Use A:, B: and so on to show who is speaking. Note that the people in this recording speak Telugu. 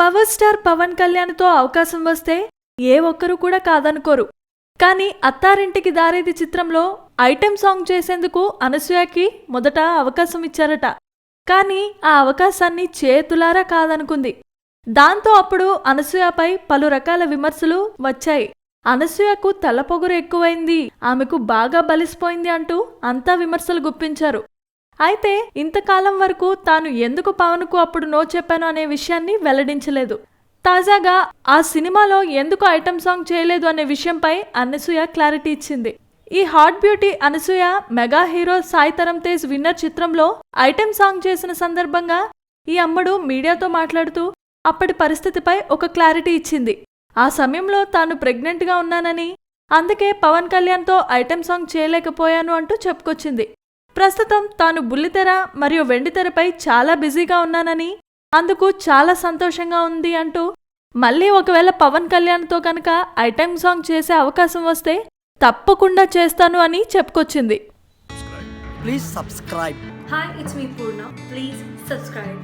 A: పవర్ స్టార్ పవన్ కళ్యాణ్తో అవకాశం వస్తే ఏ ఒక్కరు కూడా కాదనుకోరు. కానీ అత్తారింటికి దారేది చిత్రంలో ఐటెం సాంగ్ చేసేందుకు అనసూయకి మొదట అవకాశం ఇచ్చారట. కానీ ఆ అవకాశాన్ని చేతులారా కాదనుకుంది. దాంతో అప్పుడు అనసూయపై పలు రకాల విమర్శలు వచ్చాయి. అనసూయకు తలపొగరు ఎక్కువైంది ఆమెకు బాగా బలిసిపోయింది అంటూ అంతా విమర్శలు గుప్పించారు. అయితే ఇంతకాలం వరకు తాను ఎందుకు పవన్కు అప్పుడు నో చెప్పాను అనే విషయాన్ని వెల్లడించలేదు. తాజాగా ఆ సినిమాలో ఎందుకు ఐటమ్ సాంగ్ చేయలేదు అనే విషయంపై అనసూయ క్లారిటీ ఇచ్చింది. ఈ hot beauty Anasuya mega hero Sai Dharam Tej winner చిత్రంలో ఐటెం సాంగ్ చేసిన సందర్భంగా ఈ అమ్మడు మీడియాతో మాట్లాడుతూ అప్పటి పరిస్థితిపై ఒక క్లారిటీ ఇచ్చింది. ఆ సమయంలో తాను ప్రెగ్నెంట్గా ఉన్నానని అందుకే పవన్ కళ్యాణ్తో ఐటెం సాంగ్ చేయలేకపోయాను అంటూ చెప్పుకొచ్చింది. ప్రస్తుతం తాను బుల్లితెర మరియు వెండితెరపై చాలా బిజీగా ఉన్నానని అందుకు చాలా సంతోషంగా ఉంది అంటూ మళ్ళీ ఒకవేళ పవన్ కళ్యాణ్తో కనుక ఐటెం సాంగ్ చేసే అవకాశం వస్తే తప్పకుండా చేస్తాను అని చెప్పుకొచ్చింది
B: Please subscribe.
C: Hi, it's me Purna. Please subscribe.